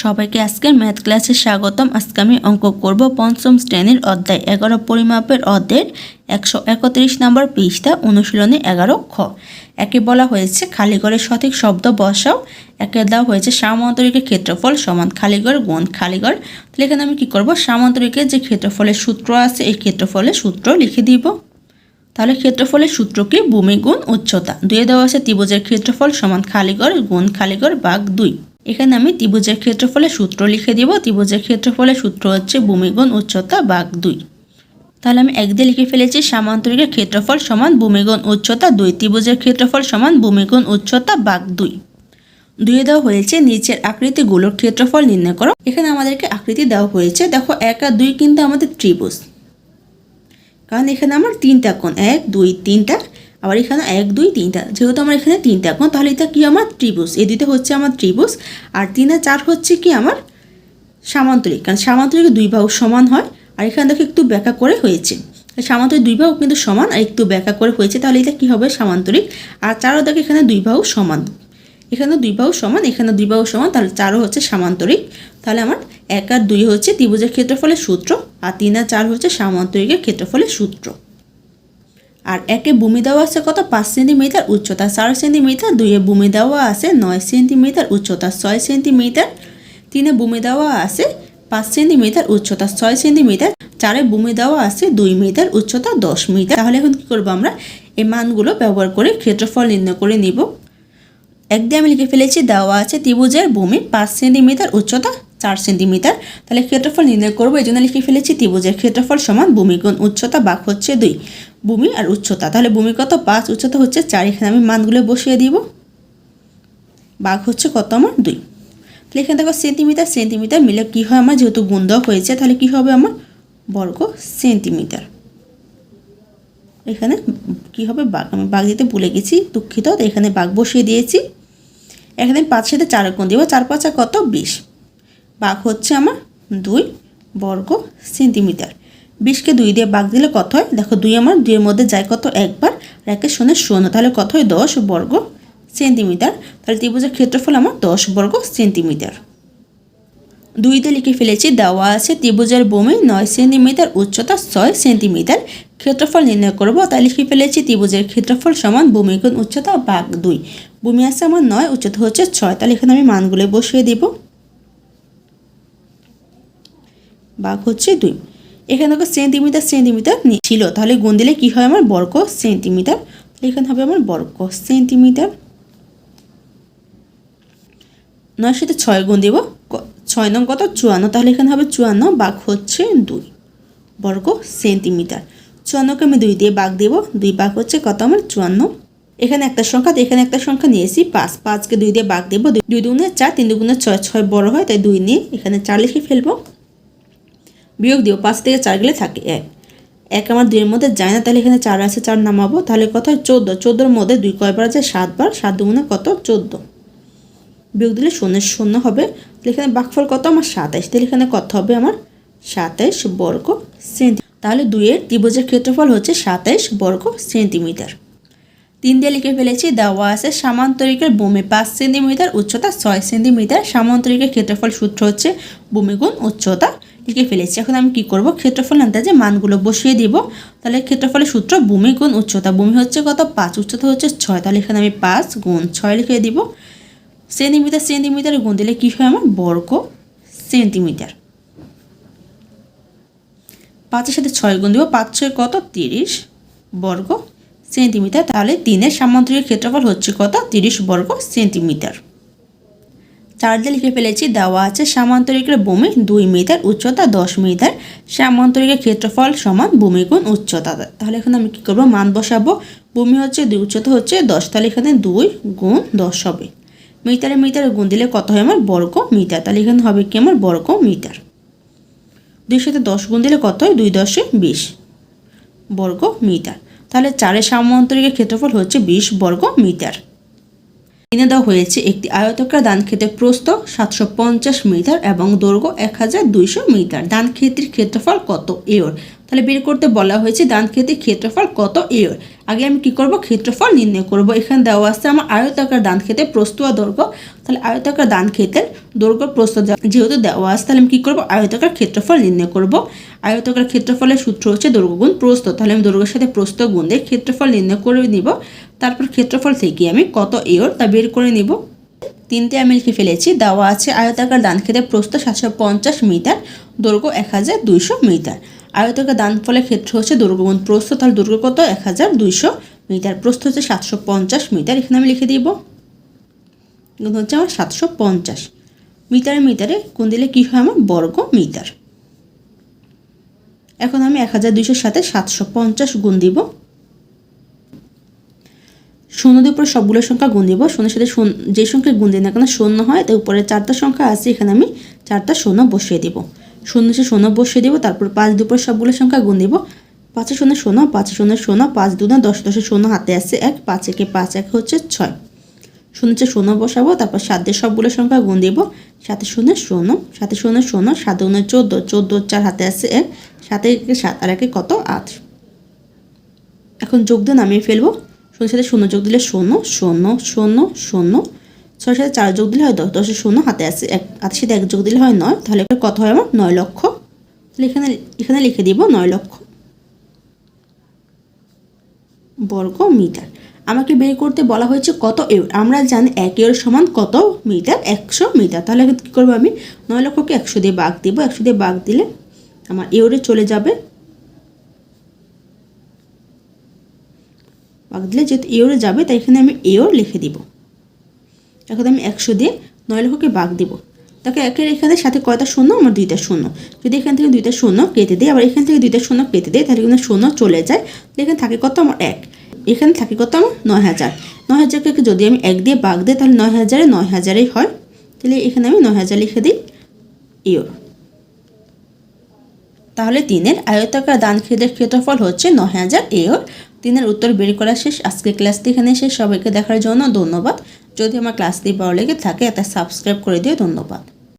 সবাইকে আজকের ম্যাথ ক্লাসে স্বাগতম। আজকে আমি অঙ্ক করব পঞ্চম শ্রেণির অধ্যায় এগারো পরিমাপের অধ্যায়ের একশো একত্রিশ নম্বর পৃষ্ঠা অনুশীলনে এগারো খ। একে বলা হয়েছে খালিগড়ের সঠিক শব্দ বসাও। একে দেওয়া হয়েছে সামান্তরিকের ক্ষেত্রফল সমান খালিগড় গুণ খালিগড় তাহলে এখানে আমি কী করব? সামান্তরিকের যে ক্ষেত্রফলের সূত্র আছে, এই ক্ষেত্রফলের সূত্র লিখে দিব। তাহলে ক্ষেত্রফলের সূত্র কি? ভূমি গুণ উচ্চতা। দুয়ে দেওয়া আছে ত্রিভুজের ক্ষেত্রফল সমান খালিগড় গুণ খালিগড় বাঘ দুই। এখানে আমি ত্রিভুজের ক্ষেত্রফলের সূত্র লিখে দিব। ত্রিভুজের ক্ষেত্রফলের সূত্র হচ্ছে ভূমি গুণ উচ্চতা বাঘ দুই। তাহলে আমি এক দিয়ে লিখে ফেলেছি, সামান্তরিকের ক্ষেত্রফল সমান ভূমিগুণ উচ্চতা দুই, ত্রিভুজের ক্ষেত্রফল সমান ভূমিগুণ উচ্চতা বাঘ দুই। দুয়ে দেওয়া হয়েছে, নিচের আকৃতিগুলোর ক্ষেত্রফল নির্ণয় করো। এখানে আমাদেরকে আকৃতি দেওয়া হয়েছে, দেখো এক আর দুই কিন্তু আমাদের ত্রিভুজ। কারণ এখানে আমার তিনটা কোণ, এক, দুই, তিনটা আবার এখানে এক, দুই, তিনটা। যেহেতু আমার এখানে তিনটা কোণ তাহলে এটা কি আমার ত্রিভুজ? এই দুইটা হচ্ছে আমার ত্রিভুজ, আর তিন আর চার হচ্ছে কি আমার সামান্তরিক। কারণ সামান্তরিক দুই বাহু সমান হয়, আর এখানে দেখো একটু ব্যাখ্যা করে হয়েছে। সামান্তরিক দুই বাহু কিন্তু সমান, আর একটু ব্যাখ্যা করে হয়েছে, তাহলে এটা কি হবে সামান্তরিক? আর চারও দেখো এখানে দুই বাহু সমান। এখানে দুই বাহু সমান, এখানে দুই বাহু সমান, তাহলে চারও হচ্ছে সামান্তরিক। তাহলে আমার এক আর দুই হচ্ছে ত্রিভুজের ক্ষেত্রফলের সূত্র, আর তিন আর চার হচ্ছে সামান্তরিকের ক্ষেত্রফলের সূত্র। আর একে ভূমি দেওয়া আছে কত? পাঁচ সেন্টিমিটার উচ্চতা। চার সেন্টিমিটার দুইয়ে বুমি দেওয়া আছে, নয় সেন্টিমিটার উচ্চতা। ছয় সেন্টিমিটার তিনে বুমি দেওয়া আছে, পাঁচ সেন্টিমিটার উচ্চতা। ছয় সেন্টিমিটার চারে বুমি দেওয়া আছে, দুই মিটার উচ্চতা, দশ মিটার তাহলে এখন কী করব আমরা? এই মানগুলো ব্যবহার করে ক্ষেত্রফল নির্ণয় করে নিব। এক দিয়ে আমি লিখে ফেলেছি, দেওয়া আছে ত্রিভুজের ভূমি, পাঁচ সেন্টিমিটার উচ্চতা চার সেন্টিমিটার, তাহলে ক্ষেত্রফল নির্ণয় করব, এই জন্য লিখে ফেলেছি ত্রিভুজের ক্ষেত্রফল সমান ভূমিগুণ উচ্চতা বাক হচ্ছে দুই। ভূমি আর উচ্চতা, তাহলে ভূমি কত? পাঁচ, উচ্চতা হচ্ছে চার, এখানে আমি মানগুলো বসিয়ে দিব। বাঘ হচ্ছে কত আমার? দুই। তাহলে এখানে দেখো সেন্টিমিটার সেন্টিমিটার মিলে কী হয় আমার? যেহেতু গুণ দেওয়া হয়েছে, তাহলে কী হবে আমার? বর্গ সেন্টিমিটার। এখানে কি হবে? বাঘ আমি বাঘ দিতে ভুলে গেছি, দুঃখিত এখানে বাঘ বসিয়ে দিয়েছি। এখানে পাঁচ সাথে চার কোণ দিব, চার পাঁচা কত? বিশ। বাঘ হচ্ছে আমার দুই বর্গ সেন্টিমিটার। বিশকে দুই দিয়ে বাঘ দিলে কত হয়? দেখো দুই আমার, দুইয়ের মধ্যে যায় কত? একবার। আর একে শূন্য শূন্য। তাহলে কত হয়? দশ বর্গ সেন্টিমিটার। তাহলে ত্রিভুজের ক্ষেত্রফল আমার দশ বর্গ সেন্টিমিটার। দুইতে লিখে ফেলেছি, দেওয়া আছে ত্রিভুজের ভূমি নয় সেন্টিমিটার, উচ্চতা ছয় সেন্টিমিটার। ক্ষেত্রফল নির্ণয় করব, তাই লিখে ফেলেছি ত্রিভুজের ক্ষেত্রফল সমান ভূমিগুণ উচ্চতা বাঘ দুই। ভূমি আছে আমার নয়, উচ্চতা হচ্ছে ছয়। তাহলে এখানে আমি মানগুলো বসিয়ে দিব। বাঘ হচ্ছে দুই। এখানে দেখো সেন্টিমিটার সেন্টিমিটার ছিল। তাহলে গুণ দিলে কী হয় আমার? বর্গ সেন্টিমিটার এখানে হবে আমার বর্গ সেন্টিমিটার নয় সাথে ছয় গুণ দিব। ছয় নং কত? চুয়ান্ন। তাহলে এখানে হবে চুয়ান্ন, বাঘ হচ্ছে দুই। বর্গ সেন্টিমিটার চুয়ান্নকে আমি দুই দিয়ে বাঘ দেব। দুই বাঘ হচ্ছে কত আমার? চুয়ান্ন। এখানে একটা সংখ্যা এখানে একটা সংখ্যা নিয়েছি, পাঁচ। পাঁচকে দুই দিয়ে বাঘ দেবো। দুই দুগুণে চার, তিন দুগুণে ছয়। ছয় বড় হয়, তাই দুই নিয়ে এখানে চার লিখে ফেলব। বিয়োগ দিও পাঁচ থেকে চার গেলে থাকে এক। এক আমার দুইয়ের মধ্যে যায় না, তাহলে এখানে চার আছে, চার নামাবো, তাহলে কত হয়? চোদ্দ। চোদ্দোর মধ্যে দুই কয়বার আছে সাতবার সাত দুগুণে কত? চোদ্দ। বিয়োগ দিলে শূন্য শূন্য হবে। তাহলে এখানে বাকফল কত? আমার সাতাইশ। তাহলে এখানে কত হবে? আমার সাতাইশ বর্গ সেন্টি তাহলে দুইয়ের ত্রিভুজের ক্ষেত্রফল হচ্ছে সাতাইশ বর্গ সেন্টিমিটার। তিন দিয়ে লিখে ফেলেছি, দেওয়া আছে সামান্তরিকের ভূমি পাঁচ সেন্টিমিটার, উচ্চতা ছয় সেন্টিমিটার। সামান্তরিকের ক্ষেত্রফল সূত্র হচ্ছে ভূমিগুণ উচ্চতা লিখে ফেলেছি। এখন আমি কি করব? ক্ষেত্রফল আন্দাজে মানগুলো বসিয়ে দিব। তাহলে ক্ষেত্রফলের সূত্র ভূমি গুণ উচ্চতা। ভূমি হচ্ছে কত? পাঁচ। উচ্চতা হচ্ছে ছয়। তাহলে এখানে আমি পাঁচ গুণ ছয় লিখে দিব। সেন্টিমিটার সেন্টিমিটার গুণ দিলে কী হয় আমার? বর্গ সেন্টিমিটার। পাঁচের সাথে ছয় গুণ দিব। পাঁচ ছয় কত? তিরিশ বর্গ সেন্টিমিটার। তাহলে তিনের সামান্তরিক ক্ষেত্রফল হচ্ছে কত? তিরিশ বর্গ সেন্টিমিটার। চার দিয়ে লিখে ফেলেছি, দেওয়া আছে সামান্তরিকের ভূমি দুই মিটার, উচ্চতা দশ মিটার। সামান্তরিকের ক্ষেত্রফল সমান ভূমি গুণ উচ্চতা। তাহলে এখানে আমি কী করব? মান বসাবো। ভূমি হচ্ছে দুই, উচ্চতা হচ্ছে দশ, তাহলে এখানে দুই গুণ দশ হবে। মিটারে মিটারে গুণ দিলে কত হয় আমার? বর্গ মিটার। তাহলে এখানে হবে কি আমার? বর্গ মিটার। দুই সাথে দশ গুণ দিলে কত হয়? দুই দশে বিশ। বর্গ মিটার। তাহলে চারের সামান্তরিকের ক্ষেত্রফল হচ্ছে বিশ বর্গ মিটার। এনে দেওয়া হয়েছে একটি আয়তকার দান ক্ষেতের প্রস্থ সাতশো পঞ্চাশ মিটার এবং দৈর্ঘ্য এক হাজার দুইশো মিটার। দান ক্ষেত্রের ক্ষেত্রফল কত? এর তাহলে বের করতে বলা হয়েছে দান ক্ষেত্রের ক্ষেত্রফল কত? এওর আগে আমি কি করব? ক্ষেত্রফল নির্ণয় করব। এখানে দেওয়া আছে আমার আয়তাকার দান খেতে প্রস্থ আর দৈর্ঘ্য। তাহলে আয়তাকার দান খেতের দৈর্ঘ্য, প্রস্থ যা- যেহেতু দেওয়া আছে, তাহলে আমি কী করব? আয়তাকার ক্ষেত্রফল নির্ণয় করব। আয়তাকার ক্ষেত্রফলের সূত্র হচ্ছে দৈর্ঘ্যগুণ প্রস্থ। তাহলে আমি দৈর্ঘ্যের সাথে প্রস্থ গুণ দিয়ে ক্ষেত্রফল নির্ণয় করে নিব। তারপর ক্ষেত্রফল থেকে আমি কত এওর তা বের করে নিব। তিনটে আমি লিখে ফেলেছি, দেওয়া আছে আয়তাকার দান খেতে প্রস্থ সাতশো পঞ্চাশ মিটার, দৈর্ঘ্য এক হাজার দুইশো মিটার। আয়তাকার দান ফলের ক্ষেত্র হচ্ছে দৈর্ঘ্য গুণ প্রস্থ, তাহলে দৈর্ঘ্য কত? এক হাজার দুইশো মিটার। প্রস্থ হচ্ছে সাতশো পঞ্চাশ মিটার, এখানে আমি লিখে দিব। হচ্ছে আমার সাতশো পঞ্চাশ মিটারে মিটারে কোন দিলে কী হয় আমার? বর্গ মিটার। এখন আমি এক হাজার দুইশোর সাথে সাতশো পঞ্চাশ গুণ দিব। শূন্য দিয়ে উপরে সবগুলো সংখ্যা গুণ দিব, শূন্যের সাথে যে সংখ্যা গুণ দিই না কেন, শূন্য হয়, তাই উপরে চারটা সংখ্যা আছে, এখানে আমি চারটা শূন্য বসিয়ে দিব। শূন্য সে শূন্য বসিয়ে দিব, তারপর পাঁচ দিয়ে উপরে সবগুলো সংখ্যা গুণ দিব। পাঁচে শূন্য শূন্য, পাঁচে শূন্য শূন্য, পাঁচ দুনা দশ দশে শূন্য, হাতে আছে এক, পাঁচ একে পাঁচ এক হচ্ছে ছয়। শূন্য হচ্ছে শূন্য বসাবো, তারপর সাত দিয়ে সবগুলো সংখ্যা গুণ দিব। সাথে শূন্য শূন্য সাথে শূন্য শূন্য, সাত গুণে চোদ্দ চোদ্দ চার হাতে আছে এক, সাতে সাত, আর একে কত? আট। এখন যোগ নামিয়ে ফেলব। শূন্যের সাথে শূন্য যোগ দিলে শূন্য শূন্য শূন্য শূন্য। ছয়ের সাথে চার যোগ দিলে হয় দশ, দশের শূন্য হাতে আছে। এক, হাতের সাথে এক যোগ দিলে হয় নয়। তাহলে কত হয় আমার? নয় লক্ষ। তাহলে এখানে এখানে লিখে দিব নয় লক্ষ বর্গ মিটার। আমাকে বের করতে বলা হয়েছে কত এর আমরা জানি এক এর সমান কত মিটার? একশো মিটার। তাহলে কী করব আমি? নয় লক্ষকে একশো দিয়ে বাঘ দিব। একশো দিয়ে বাঘ দিলে আমার এওরে চলে যাবে। বাঘ দিলে যেহেতু এওরে যাবে, তাই এখানে আমি এওর লিখে দিব। এখন আমি একশো দিয়ে নয় লক্ষকে বাঘ দিব। তাকে একের এখানে সাথে কয়টা শূন্য? আমার দুইটা শূন্য। যদি এখান থেকে দুইটা শূন্য কেটে দিই, আবার এখান থেকে দুইটা শূন্য কেটে দিই, তাহলে কিন্তু শূন্য চলে যায়। এখানে থাকে কত? আমার এক। এখানে থাকে কত? আমার নয় হাজার। নয় হাজারকে যদি আমি এক দিয়ে বাঘ দিই, তাহলে নয় হাজারে নয় হাজারেই হয়। তাহলে এখানে আমি নয় হাজার লিখে দিই ইওর তাহলে তিনের আয়তাকার দান খেদের ক্ষেত্রফল হচ্ছে নয় হাজার এওর তিনের উত্তর বের করা শেষ। আজকে ক্লাসটি এখানে শেষ। সবাইকে দেখার জন্য ধন্যবাদ। যদি আমার ক্লাসটি ভালো লেগে থাকে এটা সাবস্ক্রাইব করে দিও। ধন্যবাদ।